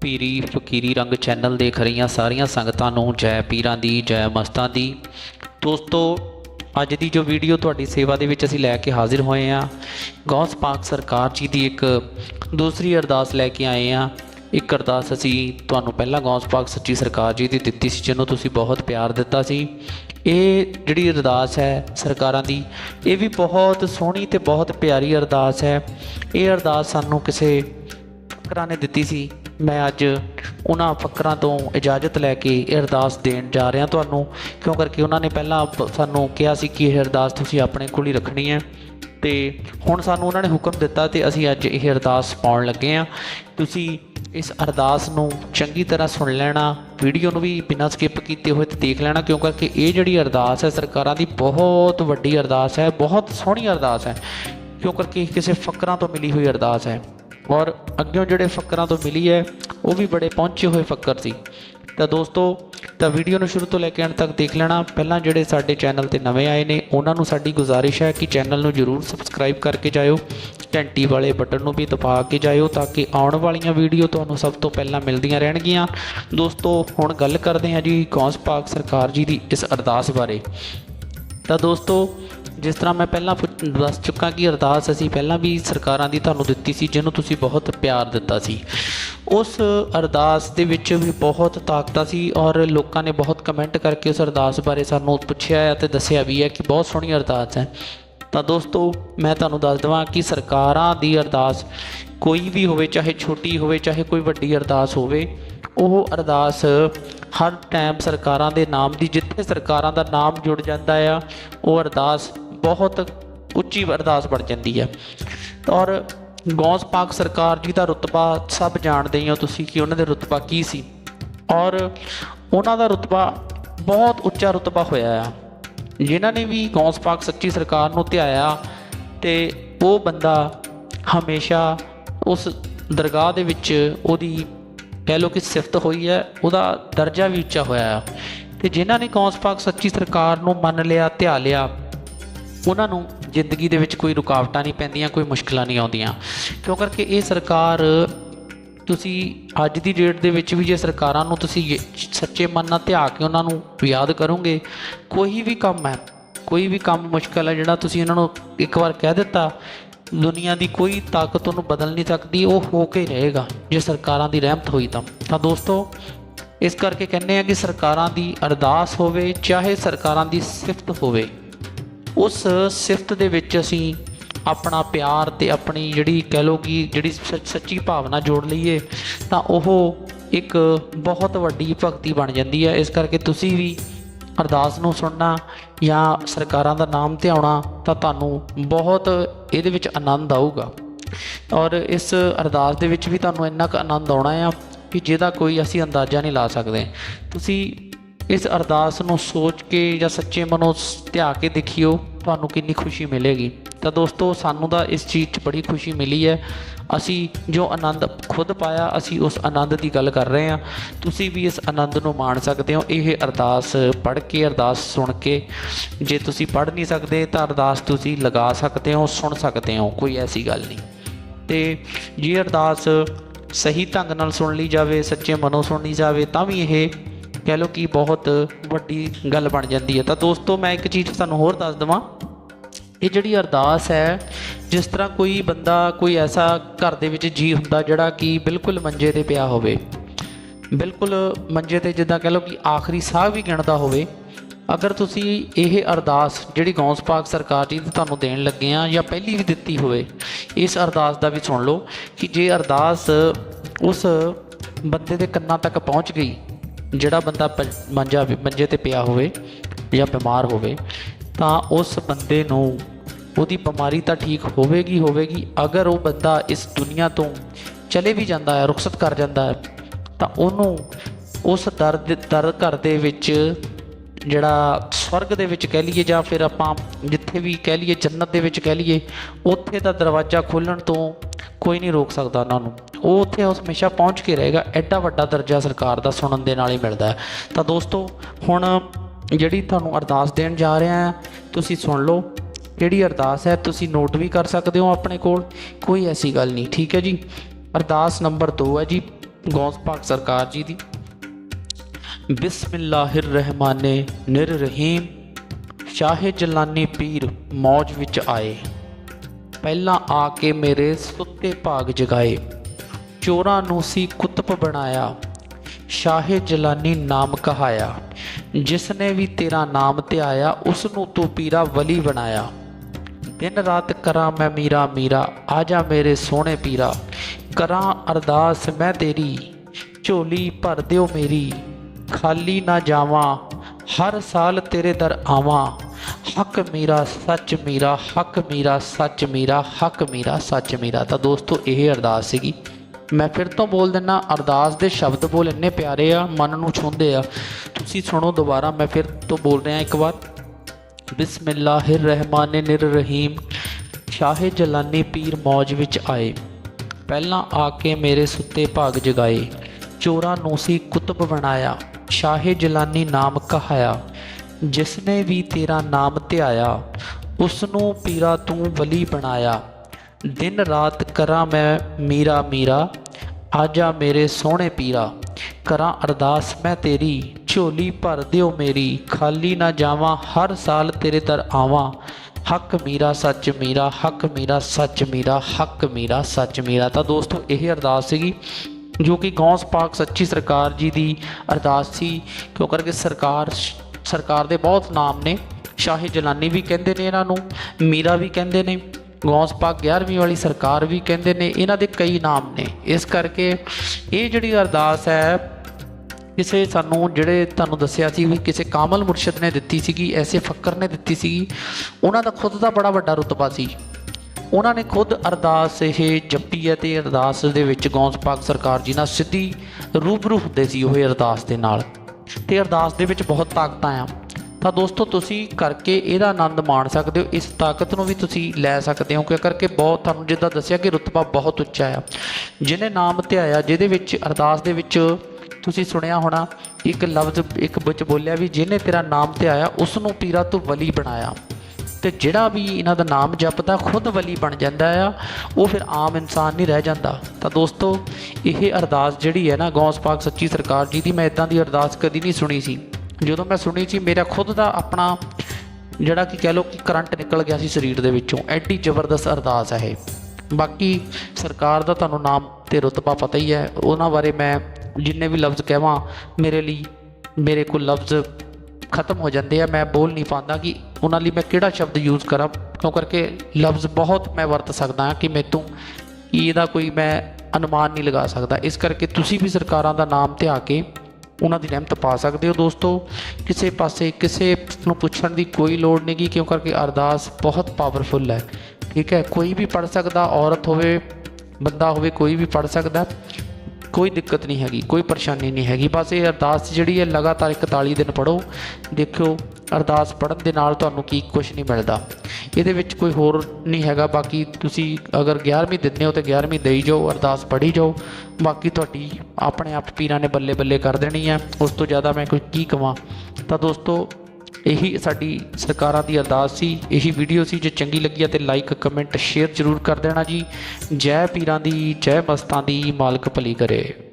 ਪੀਰੀ ਫਕੀਰੀ ਰੰਗ ਚੈਨਲ ਦੇਖ ਰਹੀਆਂ ਸਾਰੀਆਂ ਸੰਗਤਾਂ ਨੂੰ ਜੈ ਪੀਰਾਂ ਦੀ, ਜੈ ਮਸਤਾਂ ਦੀ। ਦੋਸਤੋ, ਅੱਜ ਦੀ ਜੋ ਵੀਡੀਓ ਤੁਹਾਡੀ ਸੇਵਾ ਦੇ ਵਿੱਚ ਅਸੀਂ ਲੈ ਕੇ ਹਾਜ਼ਰ ਹੋਏ ਹਾਂ, ਗੌਸ ਪਾਕ ਸਰਕਾਰ ਜੀ ਦੀ ਇੱਕ ਦੂਸਰੀ ਅਰਦਾਸ ਲੈ ਕੇ ਆਏ ਹਾਂ। ਇੱਕ ਅਰਦਾਸ ਅਸੀਂ ਤੁਹਾਨੂੰ ਪਹਿਲਾਂ ਗੌਸ ਪਾਕ ਸੱਚੀ ਸਰਕਾਰ ਜੀ ਦੀ ਦਿੱਤੀ ਸੀ, ਜਿਹਨੂੰ ਤੁਸੀਂ ਬਹੁਤ ਪਿਆਰ ਦਿੱਤਾ ਸੀ। ਇਹ ਜਿਹੜੀ ਅਰਦਾਸ ਹੈ ਸਰਕਾਰਾਂ ਦੀ, ਇਹ ਵੀ ਬਹੁਤ ਸੋਹਣੀ ਤੇ ਬਹੁਤ ਪਿਆਰੀ ਅਰਦਾਸ ਹੈ। ਇਹ ਅਰਦਾਸ ਸਾਨੂੰ ਕਿਸੇ ਫਕਰਾਂ ਨੇ ਦਿੱਤੀ ਸੀ। ਮੈਂ ਅੱਜ ਉਹਨਾਂ ਫਕਰਾਂ ਤੋਂ ਇਜਾਜ਼ਤ ਲੈ ਕੇ ਇਹ ਅਰਦਾਸ ਦੇਣ ਜਾ ਰਿਹਾ ਤੁਹਾਨੂੰ, ਕਿਉਂ ਕਰਕੇ ਉਹਨਾਂ ਨੇ ਪਹਿਲਾਂ ਸਾਨੂੰ ਕਿਹਾ ਸੀ ਕਿ ਇਹ ਅਰਦਾਸ ਤੁਸੀਂ ਆਪਣੇ ਕੋਲ ਹੀ ਰੱਖਣੀ ਹੈ। ਤੇ ਹੁਣ ਸਾਨੂੰ ਉਹਨਾਂ ਨੇ ਹੁਕਮ ਦਿੱਤਾ ਤੇ ਅਸੀਂ ਅੱਜ ਇਹ ਅਰਦਾਸ ਪਾਉਣ ਲੱਗੇ ਹਾਂ। ਤੁਸੀਂ ਇਸ ਅਰਦਾਸ ਨੂੰ ਚੰਗੀ ਤਰ੍ਹਾਂ ਸੁਣ ਲੈਣਾ, ਵੀਡੀਓ ਨੂੰ ਵੀ ਬਿਨਾਂ ਸਕਿਪ ਕੀਤੇ ਹੋਏ ਤੇ ਦੇਖ ਲੈਣਾ, ਕਿਉਂ ਕਰਕੇ ਇਹ ਜਿਹੜੀ ਅਰਦਾਸ ਹੈ ਸਰਕਾਰਾਂ ਦੀ ਬਹੁਤ ਵੱਡੀ ਅਰਦਾਸ ਹੈ, ਬਹੁਤ ਸੋਹਣੀ ਅਰਦਾਸ ਹੈ। ਕਿਉਂ ਕਰਕੇ ਕਿਸੇ ਫਕਰਾਂ ਤੋਂ ਮਿਲੀ ਹੋਈ ਅਰਦਾਸ ਹੈ? ਔਰ ਅੱਗੇ ਜਿਹੜੇ ਫੱਕਰਾਂ ਤੋਂ ਮਿਲੀ ਹੈ, ਉਹ ਵੀ ਬੜੇ ਪਹੁੰਚੇ ਹੋਏ ਫੱਕਰ ਸੀ। ਤਾਂ ਦੋਸਤੋ, ਤਾਂ ਵੀਡੀਓ ਨੂੰ ਸ਼ੁਰੂ ਤੋਂ ਲੈ ਕੇ ਅੰਤ ਤੱਕ ਦੇਖ ਲੈਣਾ। ਪਹਿਲਾਂ ਜਿਹੜੇ ਸਾਡੇ ਚੈਨਲ ਤੇ ਨਵੇਂ ਆਏ ਨੇ, ਉਹਨਾਂ ਨੂੰ ਸਾਡੀ ਗੁਜ਼ਾਰਿਸ਼ ਹੈ ਕਿ ਚੈਨਲ ਨੂੰ ਜਰੂਰ ਸਬਸਕ੍ਰਾਈਬ ਕਰਕੇ ਜਾਇਓ, ਘੰਟੀ ਵਾਲੇ ਬਟਨ ਨੂੰ ਵੀ ਦਬਾ ਕੇ ਜਾਇਓ, ਤਾਂ ਕਿ ਆਉਣ ਵਾਲੀਆਂ ਵੀਡੀਓ ਤੁਹਾਨੂੰ ਸਭ ਤੋਂ ਪਹਿਲਾਂ ਮਿਲਦੀਆਂ ਰਹਿਣਗੀਆਂ। ਦੋਸਤੋ, ਹੁਣ ਗੱਲ ਕਰਦੇ ਹਾਂ ਜੀ ਕੌਂਸ ਪਾਕ ਸਰਕਾਰ ਜੀ ਦੀ ਇਸ ਅਰਦਾਸ ਬਾਰੇ। ਤਾਂ ਦੋਸਤੋ ਜਿਸ ਤਰ੍ਹਾਂ ਮੈਂ ਪਹਿਲਾਂ ਪੁੱਛ- ਦੱਸ ਚੁੱਕਾ ਕਿ ਅਰਦਾਸ ਅਸੀਂ ਪਹਿਲਾਂ ਵੀ ਸਰਕਾਰਾਂ ਦੀ ਤੁਹਾਨੂੰ ਦਿੱਤੀ ਸੀ, ਜਿਹਨੂੰ ਤੁਸੀਂ ਬਹੁਤ ਪਿਆਰ ਦਿੱਤਾ ਸੀ। ਉਸ ਅਰਦਾਸ ਦੇ ਵਿੱਚ ਵੀ ਬਹੁਤ ਤਾਕਤਾਂ ਸੀ ਔਰ ਲੋਕਾਂ ਨੇ ਬਹੁਤ ਕਮੈਂਟ ਕਰਕੇ ਉਸ ਅਰਦਾਸ ਬਾਰੇ ਸਾਨੂੰ ਪੁੱਛਿਆ ਹੈ ਅਤੇ ਦੱਸਿਆ ਵੀ ਹੈ ਕਿ ਬਹੁਤ ਸੋਹਣੀ ਅਰਦਾਸ ਹੈ। ਤਾਂ ਦੋਸਤੋ, ਮੈਂ ਤੁਹਾਨੂੰ ਦੱਸ ਦਵਾਂ ਕਿ ਸਰਕਾਰਾਂ ਦੀ ਅਰਦਾਸ ਕੋਈ ਵੀ ਹੋਵੇ, ਚਾਹੇ ਛੋਟੀ ਹੋਵੇ, ਚਾਹੇ ਕੋਈ ਵੱਡੀ ਅਰਦਾਸ ਹੋਵੇ, ਉਹ ਅਰਦਾਸ ਹਰ ਟਾਈਮ ਸਰਕਾਰਾਂ ਦੇ ਨਾਮ ਦੀ, ਜਿੱਥੇ ਸਰਕਾਰਾਂ ਦਾ ਨਾਮ ਜੁੜ ਜਾਂਦਾ ਆ, ਉਹ ਅਰਦਾਸ ਬਹੁਤ ਉੱਚੀ ਅਰਦਾਸ ਬਣ ਜਾਂਦੀ ਹੈ। ਔਰ ਗੌਸ ਪਾਕ ਸਰਕਾਰ ਜੀ ਦਾ ਰੁਤਬਾ ਸਭ ਜਾਣਦੇ ਹੀ ਹੋ ਤੁਸੀਂ ਕਿ ਉਹਨਾਂ ਦੇ ਰੁਤਬਾ ਕੀ ਸੀ। ਔਰ ਉਹਨਾਂ ਦਾ ਰੁਤਬਾ ਬਹੁਤ ਉੱਚਾ ਰੁਤਬਾ ਹੋਇਆ ਆ। ਜਿਨ੍ਹਾਂ ਨੇ ਵੀ ਗੌਸ ਪਾਕ ਸੱਚੀ ਸਰਕਾਰ ਨੂੰ ਧਿਆਇਆ ਤੇ ਉਹ ਬੰਦਾ ਹਮੇਸ਼ਾ ਉਸ ਦਰਗਾਹ ਦੇ ਵਿੱਚ ਉਹਦੀ ਕਹਿ ਲਓ ਕਿ ਸਿਫਤ ਹੋਈ ਹੈ, ਉਹਦਾ ਦਰਜਾ ਵੀ ਉੱਚਾ ਹੋਇਆ ਹੈ ਤੇ ਜਿਨ੍ਹਾਂ ਨੇ ਕੌਂਸ ਪਾਕ ਸੱਚੀ ਸਰਕਾਰ ਨੂੰ ਮੰਨ ਲਿਆ, ਧਿਆ ਲਿਆ ਉਹਨਾਂ ਨੂੰ ਜ਼ਿੰਦਗੀ ਦੇ ਵਿੱਚ ਕੋਈ ਰੁਕਾਵਟਾਂ ਨਹੀਂ ਪੈਂਦੀਆਂ, ਕੋਈ ਮੁਸ਼ਕਲਾਂ ਨਹੀਂ ਆਉਂਦੀਆਂ। ਕਿਉਂ ਕਰਕੇ ਇਹ ਸਰਕਾਰ ਤੁਸੀਂ ਅੱਜ ਦੀ ਡੇਟ ਦੇ ਵਿੱਚ ਵੀ ਜੇ ਸਰਕਾਰਾਂ ਨੂੰ ਤੁਸੀਂ ਸੱਚੇ ਮਨ ਨਾਲ ਧਿਆ ਕੇ ਉਹਨਾਂ ਨੂੰ ਯਾਦ ਕਰੋਗੇ, ਕੋਈ ਵੀ ਕੰਮ ਹੈ, ਕੋਈ ਵੀ ਕੰਮ ਮੁਸ਼ਕਲ ਹੈ ਜਿਹੜਾ ਤੁਸੀਂ ਇਹਨਾਂ ਨੂੰ ਇੱਕ ਵਾਰ ਕਹਿ ਦਿੱਤਾ, ਦੁਨੀਆ ਦੀ ਕੋਈ ਤਾਕਤ ਉਹਨੂੰ ਬਦਲ ਨਹੀਂ ਸਕਦੀ, ਉਹ ਹੋ ਕੇ ਰਹੇਗਾ, ਜੇ ਸਰਕਾਰਾਂ ਦੀ ਰਹਿਮਤ ਹੋਈ ਤਾਂ। ਤਾਂ ਦੋਸਤੋ, ਇਸ ਕਰਕੇ ਕਹਿੰਦੇ ਆ ਕਿ ਸਰਕਾਰਾਂ ਦੀ ਅਰਦਾਸ ਹੋਵੇ, ਚਾਹੇ ਸਰਕਾਰਾਂ ਦੀ ਸਿਫਤ ਹੋਵੇ। ਉਸ ਸਿਫਤ ਦੇ ਵਿੱਚ ਅਸੀਂ ਆਪਣਾ ਪਿਆਰ ਤੇ ਆਪਣੀ ਜਿਹੜੀ ਕਹਿ ਲਓ ਕਿ ਜਿਹੜੀ ਸ- ਸੱਚੀ ਭਾਵਨਾ ਜੋੜ ਲਈਏ, ਤਾਂ ਉਹ ਇੱਕ ਬਹੁਤ ਵੱਡੀ ਭਗਤੀ ਬਣ ਜਾਂਦੀ ਹੈ ਇਸ ਕਰਕੇ ਤੁਸੀਂ ਵੀ ਅਰਦਾਸ ਨੂੰ ਸੁਣਨਾ ਜਾਂ ਸਰਕਾਰਾਂ ਦਾ ਨਾਮ ਧਿਆਉਣਾ, ਤਾਂ ਤੁਹਾਨੂੰ ਬਹੁਤ ਇਹਦੇ ਵਿੱਚ ਆਨੰਦ ਆਊਗਾ। ਔਰ ਇਸ ਅਰਦਾਸ ਦੇ ਵਿੱਚ ਵੀ ਤੁਹਾਨੂੰ ਇੰਨਾ ਕੁ ਆਨੰਦ ਆਉਣਾ ਆ ਕਿ ਜਿਹਦਾ ਕੋਈ ਅਸੀਂ ਅੰਦਾਜ਼ਾ ਨਹੀਂ ਲਾ ਸਕਦੇ। ਤੁਸੀਂ ਇਸ ਅਰਦਾਸ ਨੂੰ ਸੋਚ ਕੇ ਜਾਂ ਸੱਚੇ ਮਨੋਂ ਧਿਆ ਕੇ ਦੇਖਿਓ। ਤੁਹਾਨੂੰ ਕਿੰਨੀ ਖੁਸ਼ੀ ਮਿਲੇਗੀ। ਤਾਂ ਦੋਸਤੋ, ਸਾਨੂੰ ਤਾਂ ਇਸ ਚੀਜ਼ 'ਚ ਬੜੀ ਖੁਸ਼ੀ ਮਿਲੀ ਹੈ। ਅਸੀਂ ਜੋ ਆਨੰਦ ਖੁਦ ਪਾਇਆ, ਅਸੀਂ ਉਸ ਆਨੰਦ ਦੀ ਗੱਲ ਕਰ ਰਹੇ ਹਾਂ। ਤੁਸੀਂ ਵੀ ਇਸ ਆਨੰਦ ਨੂੰ ਮਾਣ ਸਕਦੇ ਹੋ। ਇਹ ਅਰਦਾਸ ਪੜ੍ਹ ਕੇ, ਅਰਦਾਸ ਸੁਣ ਕੇ, ਜੇ ਤੁਸੀਂ ਪੜ੍ਹ ਨਹੀਂ ਸਕਦੇ, ਤਾਂ ਅਰਦਾਸ ਤੁਸੀਂ ਲਗਾ ਸਕਦੇ ਹੋ, ਸੁਣ ਸਕਦੇ ਹੋ, ਕੋਈ ਐਸੀ ਗੱਲ ਨਹੀਂ। ਤੇ ਜੇ ਅਰਦਾਸ ਸਹੀ ਢੰਗ ਨਾਲ ਸੁਣ ਲਈ ਜਾਵੇ, ਸੱਚੇ ਮਨੋਂ ਸੁਣਨੀ ਜਾਵੇ, ਤਾਂ ਵੀ ਇਹ ਕਹਿ ਲਓ ਕਿ ਬਹੁਤ ਵੱਡੀ ਗੱਲ ਬਣ ਜਾਂਦੀ ਹੈ। ਤਾਂ ਦੋਸਤੋ, ਮੈਂ ਇੱਕ ਚੀਜ਼ ਤੁਹਾਨੂੰ ਹੋਰ ਦੱਸ ਦਵਾਂ। ਇਹ ਜਿਹੜੀ ਅਰਦਾਸ ਹੈ, ਜਿਸ ਤਰ੍ਹਾਂ ਕੋਈ ਬੰਦਾ ਕੋਈ ਐਸਾ ਘਰ ਦੇ ਵਿੱਚ ਜੀ ਹੁੰਦਾ ਜਿਹੜਾ ਕਿ ਬਿਲਕੁਲ ਮੰਜੇ ਤੇ ਪਿਆ ਹੋਵੇ, ਬਿਲਕੁਲ ਮੰਜੇ ਤੇ ਜਿੱਦਾਂ ਕਹਿ ਲਓ ਕਿ ਆਖਰੀ ਸਾਹ ਵੀ ਗਿਣਦਾ ਹੋਵੇ, ਅਗਰ ਤੁਸੀਂ ਇਹ ਅਰਦਾਸ ਜਿਹੜੀ ਗੌਂਸ ਪਾਕ ਸਰਕਾਰ ਜੀ ਤੁਹਾਨੂੰ ਦੇਣ ਲੱਗੇ ਆ ਜਾਂ ਪਹਿਲੀ ਵੀ ਦਿੱਤੀ ਹੋਵੇ, ਇਸ ਅਰਦਾਸ ਦਾ ਵੀ ਸੁਣ ਲਓ ਕਿ ਜੇ ਅਰਦਾਸ ਉਸ ਬੰਦੇ ਦੇ ਕੰਨਾਂ ਤੱਕ ਪਹੁੰਚ ਗਈ ਜਿਹੜਾ ਬੰਦਾ ਪ- ਮੰਜਾ ਮੰਜੇ ਤੇ ਪਿਆ ਹੋਵੇ ਜਾਂ ਬਿਮਾਰ ਹੋਵੇ, ਤਾਂ ਉਸ ਬੰਦੇ ਨੂੰ ਉਹਦੀ ਬਿਮਾਰੀ ਤਾਂ ਠੀਕ ਹੋਵੇਗੀ ਹੋਵੇਗੀ। ਅਗਰ ਉਹ ਬੰਦਾ ਇਸ ਦੁਨੀਆ ਤੋਂ ਚਲੇ ਵੀ ਜਾਂਦਾ ਹੈ, ਰੁਖਸਤ ਕਰ ਜਾਂਦਾ ਹੈ, ਤਾਂ ਉਹਨੂੰ ਉਸ ਦਰਦ ਦਰ ਘਰ ਦੇ ਵਿੱਚ ਜਿਹੜਾ ਸਵਰਗ ਦੇ ਵਿੱਚ ਕਹਿ ਲਈਏ ਜਾਂ ਫਿਰ ਆਪਾਂ ਜਿੱਥੇ ਵੀ ਕਹਿ ਲਈਏ, ਜੰਨਤ ਦੇ ਵਿੱਚ ਕਹਿ ਲਈਏ, ਉੱਥੇ ਦਾ ਦਰਵਾਜ਼ਾ ਖੋਲਣ ਤੋਂ ਕੋਈ ਨਹੀਂ ਰੋਕ ਸਕਦਾ ਉਹਨਾਂ ਨੂੰ। ਉਹ ਉੱਥੇ ਹਮੇਸ਼ਾ ਪਹੁੰਚ ਕੇ ਰਹੇਗਾ। ਐਡਾ ਵੱਡਾ ਦਰਜਾ ਸਰਕਾਰ ਦਾ ਸੁਣਨ ਦੇ ਨਾਲ ਹੀ ਮਿਲਦਾ ਤਾਂ ਦੋਸਤੋ, ਹੁਣ ਜਿਹੜੀ ਤੁਹਾਨੂੰ ਅਰਦਾਸ ਦੇਣ ਜਾ ਰਿਹਾ ਹਾਂ, ਤੁਸੀਂ ਸੁਣ ਲਓ। ਜਿਹੜੀ ਅਰਦਾਸ ਹੈ, ਤੁਸੀਂ ਨੋਟ ਵੀ ਕਰ ਸਕਦੇ ਹੋ ਆਪਣੇ ਕੋਲ। ਕੋਈ ਐਸੀ ਗੱਲ ਨਹੀਂ, ਠੀਕ ਹੈ ਜੀ? ਅਰਦਾਸ ਨੰਬਰ 2 ਹੈ ਜੀ, ਗੌਸ ਪਾਕ ਸਰਕਾਰ ਜੀ ਦੀ। ਬਿਸਮਿਲ੍ਲਾਹਿਰ ਰਹਿਮਾਨੇ ਨਿਰ ਰਹੀਮ ਸ਼ਾਹ ਜਲਾਨੀ ਪੀਰ ਮੌਜ ਵਿੱਚ ਆਏ, ਪਹਿਲਾਂ ਆ ਕੇ ਮੇਰੇ ਸੁੱਤੇ ਭਾਗ ਜਗਾਏ। ਚੋਰਾਂ ਨੂੰ ਸੀ ਕੁਤਬ ਬਣਾਇਆ, ਸ਼ਾਹ ਜਲਾਨੀ ਨਾਮ ਕਹਾਇਆ। ਜਿਸ ਨੇ ਵੀ ਤੇਰਾ ਨਾਮ ਧਿਆਇਆ ਉਸ ਨੂੰ ਤੂੰ ਪੀਰਾ ਵਲੀ ਬਣਾਇਆ। ਦਿਨ ਰਾਤ ਕਰਾਂ ਮੈਂ ਮੀਰਾ ਮੀਰਾ, ਆ ਜਾ ਮੇਰੇ ਸੋਹਣੇ ਪੀਰਾ। ਕਰਾਂ ਅਰਦਾਸ ਮੈਂ ਤੇਰੀ, ਝੋਲੀ ਭਰ ਦਿਓ ਮੇਰੀ। ਖਾਲੀ ਨਾ ਜਾਵਾਂ ਹਰ ਸਾਲ ਤੇਰੇ ਦਰ ਆਵਾਂ। ਹੱਕ ਮੇਰਾ, ਸੱਚ ਮੇਰਾ, ਹੱਕ ਮੇਰਾ, ਸੱਚ ਮੇਰਾ, ਹੱਕ ਮੇਰਾ, ਸੱਚ ਮੇਰਾ। ਤਾਂ ਦੋਸਤੋ, ਇਹ ਅਰਦਾਸ ਸੀਗੀ। ਮੈਂ ਫਿਰ ਤੋਂ ਬੋਲ ਦਿੰਨਾ, ਅਰਦਾਸ ਦੇ ਸ਼ਬਦ ਬੋਲ ਇੰਨੇ ਪਿਆਰੇ ਆ, ਮਨ ਨੂੰ ਛੂੰਹਦੇ ਆ। ਤੁਸੀਂ ਸੁਣੋ ਦੁਬਾਰਾ, ਮੈਂ ਫਿਰ ਤੋਂ ਬੋਲ ਰਿਹਾ ਇੱਕ ਵਾਰ। ਬਿਸਮਿਲ੍ਲਾਹਿਰ ਰਹਿਮਾਨਿਰ ਰਹੀਮ, ਸ਼ਾਹ ਜਲਾਨੀ ਪੀਰ ਮੌਜ ਵਿੱਚ ਆਏ। ਪਹਿਲਾਂ ਆ ਕੇ ਮੇਰੇ ਸੁੱਤੇ ਭਾਗ ਜਗਾਏ। ਚੋਰਾਂ ਨੂੰ ਸੀ ਕੁਤਬ ਬਣਾਇਆ। ਸ਼ਾਹ ਜਲਾਨੀ ਨਾਮ ਕਹਾਇਆ ਜਿਸ ਨੇ ਵੀ ਤੇਰਾ ਨਾਮ ਧਿਆਇਆ ਉਸ ਨੂੰ ਪੀਰਾ ਤੂੰ ਵਲੀ ਬਣਾਇਆ। ਦਿਨ ਰਾਤ ਕਰਾਂ ਮੈਂ ਮੀਰਾ ਮੀਰਾ, ਆਜਾ ਮੇਰੇ ਸੋਹਣੇ ਪੀਰਾ। ਕਰਾਂ ਅਰਦਾਸ ਮੈਂ ਤੇਰੀ, ਝੋਲੀ ਭਰ ਦਿਓ ਮੇਰੀ। ਖਾਲੀ ਨਾ ਜਾਵਾਂ, ਹਰ ਸਾਲ ਤੇਰੇ ਦਰ ਆਵਾਂ। ਹੱਕ ਮੀਰਾ ਸੱਚ ਮੀਰਾ, ਹੱਕ ਮੀਰਾ ਸੱਚ ਮੀਰਾ, ਹੱਕ ਮੀਰਾ ਸੱਚ ਮੀਰਾ। ਤਾਂ ਦੋਸਤੋ, ਇਹ ਅਰਦਾਸ ਸੀਗੀ ਜੋ ਕਿ ਗੌਂਸ ਪਾਕ ਸੱਚੀ ਸਰਕਾਰ ਜੀ ਦੀ ਅਰਦਾਸ ਸੀ, ਕਿਉਂ ਕਰਕੇ ਸਰਕਾਰ ਸਰਕਾਰ ਦੇ ਬਹੁਤ ਨਾਮ ਨੇ, ਸ਼ਾਹੀ ਜਲਾਨੀ ਵੀ ਕਹਿੰਦੇ ਨੇ ਇਹਨਾਂ ਨੂੰ, ਮੀਰਾ ਵੀ ਕਹਿੰਦੇ ਨੇ, ਗੌਸ ਪਾਕ 11ਵੀਂ ਵਾਲੀ ਸਰਕਾਰ ਵੀ ਕਹਿੰਦੇ ਨੇ, ਇਹਨਾਂ ਦੇ ਕਈ ਨਾਮ ਨੇ। ਇਸ ਕਰਕੇ ਇਹ ਜਿਹੜੀ ਅਰਦਾਸ ਹੈ, ਕਿਸੇ ਸਾਨੂੰ ਜਿਹੜੇ ਤੁਹਾਨੂੰ ਦੱਸਿਆ ਸੀ ਵੀ ਕਿਸੇ ਕਾਮਲ ਮੁਰਸ਼ਿਦ ਨੇ ਦਿੱਤੀ ਸੀਗੀ, ਐਸੇ ਫੱਕਰ ਨੇ ਦਿੱਤੀ ਸੀਗੀ, ਉਹਨਾਂ ਦਾ ਖੁਦ ਦਾ ਬੜਾ ਵੱਡਾ ਰੁਤਬਾ ਸੀ। ਉਹਨਾਂ ਨੇ ਖੁਦ ਅਰਦਾਸ ਇਹ ਜੱਪੀ ਹੈ ਤੇ ਅਰਦਾਸ ਦੇ ਵਿੱਚ ਗੌਂਸ ਪਾਕ ਸਰਕਾਰ ਜੀ ਨਾਲ ਸਿੱਧੀ ਰੂਬਰੂ ਹੁੰਦੇ ਸੀ ਉਹ ਅਰਦਾਸ ਦੇ ਨਾਲ। ਤੇ ਅਰਦਾਸ ਦੇ ਵਿੱਚ ਬਹੁਤ ਤਾਕਤਾਂ ਆ। ਤਾਂ ਦੋਸਤੋ, ਤੁਸੀਂ ਕਰਕੇ ਇਹਦਾ ਆਨੰਦ ਮਾਣ ਸਕਦੇ ਹੋ, ਇਸ ਤਾਕਤ ਨੂੰ ਵੀ ਤੁਸੀਂ ਲੈ ਸਕਦੇ ਹੋ ਕਿ ਕਰਕੇ ਬਹੁਤ ਤੁਹਾਨੂੰ ਜਿੱਦਾਂ ਦੱਸਿਆ ਕਿ ਰੁਤਬਾ ਬਹੁਤ ਉੱਚਾ ਆ। ਜਿਹਨੇ ਨਾਮ ਧਿਆਇਆ, ਜਿਹਦੇ ਵਿੱਚ ਅਰਦਾਸ ਦੇ ਵਿੱਚ ਤੁਸੀਂ ਸੁਣਿਆ ਹੋਣਾ, ਇੱਕ ਲਫ਼ਜ਼, ਇੱਕ ਵਿੱਚ ਬੋਲਿਆ ਵੀ ਜਿਹਨੇ ਤੇਰਾ ਨਾਮ ਧਿਆਇਆ ਉਸ ਨੂੰ ਪੀਰਾ ਤੂੰ ਵਲੀ ਬਣਾਇਆ। ਤੇ ਜਿਹੜਾ ਵੀ ਇਹਨਾਂ ਦਾ ਨਾਮ ਜਪਦਾ, ਖੁਦ ਵਲੀ ਬਣ ਜਾਂਦਾ ਆ, ਉਹ ਫਿਰ ਆਮ ਇਨਸਾਨ ਨਹੀਂ ਰਹਿ ਜਾਂਦਾ। ਤਾਂ ਦੋਸਤੋ, ਇਹ ਅਰਦਾਸ ਜਿਹੜੀ ਹੈ ਨਾ, ਗੌਸ ਪਾਕ ਸੱਚੀ ਸਰਕਾਰ ਜੀ ਦੀ, ਮੈਂ ਇਦਾਂ ਦੀ ਅਰਦਾਸ ਕਦੀ ਨਹੀਂ ਸੁਣੀ ਸੀ। ਜਦੋਂ ਮੈਂ ਸੁਣੀ ਸੀ, ਮੇਰਾ ਖੁਦ ਦਾ ਆਪਣਾ ਜਿਹੜਾ ਕਿ ਕਹਿ ਲਓ ਕਿ ਕਰੰਟ ਨਿਕਲ ਗਿਆ ਸੀ ਸਰੀਰ ਦੇ ਵਿੱਚੋਂ, ਐਡੀ ਜ਼ਬਰਦਸਤ ਅਰਦਾਸ ਹੈ ਇਹ। ਬਾਕੀ ਸਰਕਾਰ ਦਾ ਤੁਹਾਨੂੰ ਨਾਮ ਤੇ ਰੁਤਬਾ ਪਤਾ ਹੀ ਹੈ, ਉਹਨਾਂ ਬਾਰੇ ਮੈਂ ਜਿੰਨੇ ਵੀ ਲਫ਼ਜ਼ ਕਹਾਂ, ਮੇਰੇ ਲਈ ਮੇਰੇ ਕੋਲ ਲਫ਼ਜ਼ ਖਤਮ ਹੋ ਜਾਂਦੇ ਆ, ਮੈਂ ਬੋਲ ਨਹੀਂ ਪਾਉਂਦਾ ਕਿ ਉਹਨਾਂ ਲਈ ਮੈਂ ਕਿਹੜਾ ਸ਼ਬਦ ਯੂਜ਼ ਕਰਾਂ, ਕਿਉਂ ਕਰਕੇ ਲਫ਼ਜ਼ ਬਹੁਤ ਮੈਂ ਵਰਤ ਸਕਦਾ ਹਾਂ ਕਿ ਮੈਤੋਂ ਇਹਦਾ ਕੋਈ ਮੈਂ ਅਨੁਮਾਨ ਨਹੀਂ ਲਗਾ ਸਕਦਾ। ਇਸ ਕਰਕੇ ਤੁਸੀਂ ਵੀ ਸਰਕਾਰਾਂ ਦਾ ਨਾਮ ਧਿਆ ਕੇ ਉਹਨਾਂ ਦੀ ਰਹਿਮਤ ਪਾ ਸਕਦੇ ਹੋ ਦੋਸਤੋ। ਕਿਸੇ ਪਾਸੇ ਕਿਸੇ ਨੂੰ ਪੁੱਛਣ ਦੀ ਕੋਈ ਲੋੜ ਨਹੀਂ ਗੀ, ਕਿਉਂ ਕਰਕੇ ਅਰਦਾਸ ਬਹੁਤ ਪਾਵਰਫੁਲ ਹੈ। ਠੀਕ ਹੈ, ਕੋਈ ਵੀ ਪੜ ਸਕਦਾ, ਔਰਤ ਹੋਵੇ, ਬੰਦਾ ਹੋਵੇ, ਕੋਈ ਵੀ ਪੜ ਸਕਦਾ। ਕੋਈ ਦਿੱਕਤ ਨਹੀਂ ਹੈਗੀ, ਕੋਈ ਪਰੇਸ਼ਾਨੀ ਨਹੀਂ ਹੈਗੀ। ਬਸ ਇਹ ਅਰਦਾਸ ਜਿਹੜੀ ਹੈ, ਲਗਾਤਾਰ 41 ਦਿਨ ਪੜੋ ਦੇਖਿਓ ਅਰਦਾਸ ਪੜਨ ਦੇ ਨਾਲ ਤੁਹਾਨੂੰ ਕੀ ਕੁਝ ਨਹੀਂ ਮਿਲਦਾ। ਇਹਦੇ ਵਿੱਚ ਕੋਈ ਹੋਰ ਨਹੀਂ ਹੈਗਾ, ਬਾਕੀ ਤੁਸੀਂ ਅਗਰ 11ਵੀਂ ਦਿੰਦੇ ਹੋ ਤੇ 11ਵੀਂ ਦੇਈ ਜਾਓ, ਅਰਦਾਸ ਪੜ੍ਹੀ ਜਾਓ। ਬਾਕੀ ਤੁਹਾਡੀ ਆਪਣੇ ਆਪ ਪੀਰਾਂ ਨੇ ਬੱਲੇ ਬੱਲੇ ਕਰ ਦੇਣੀ ਹੈ। ਉਸ ਤੋਂ ਜ਼ਿਆਦਾ ਮੈਂ ਕੋਈ ਕੀ ਕਵਾਂ। ਤਾਂ ਦੋਸਤੋ ਇਹੀ ਸਾਡੀ ਸਰਕਾਰਾਂ ਦੀ ਅਰਦਾਸ ਸੀ, ਇਹੀ ਵੀਡੀਓ ਸੀ, ਜੇ ਚੰਗੀ ਲੱਗੀ ਹੈ ਤੇ ਲਾਈਕ ਕਮੈਂਟ ਸ਼ੇਅਰ ਜ਼ਰੂਰ ਕਰ ਦੇਣਾ ਜੀ। ਜੈ ਪੀਰਾਂ ਦੀ, ਜੈ ਮਸਤਾਂ ਦੀ ਮਾਲਕ ਭਲੀ ਕਰੇ।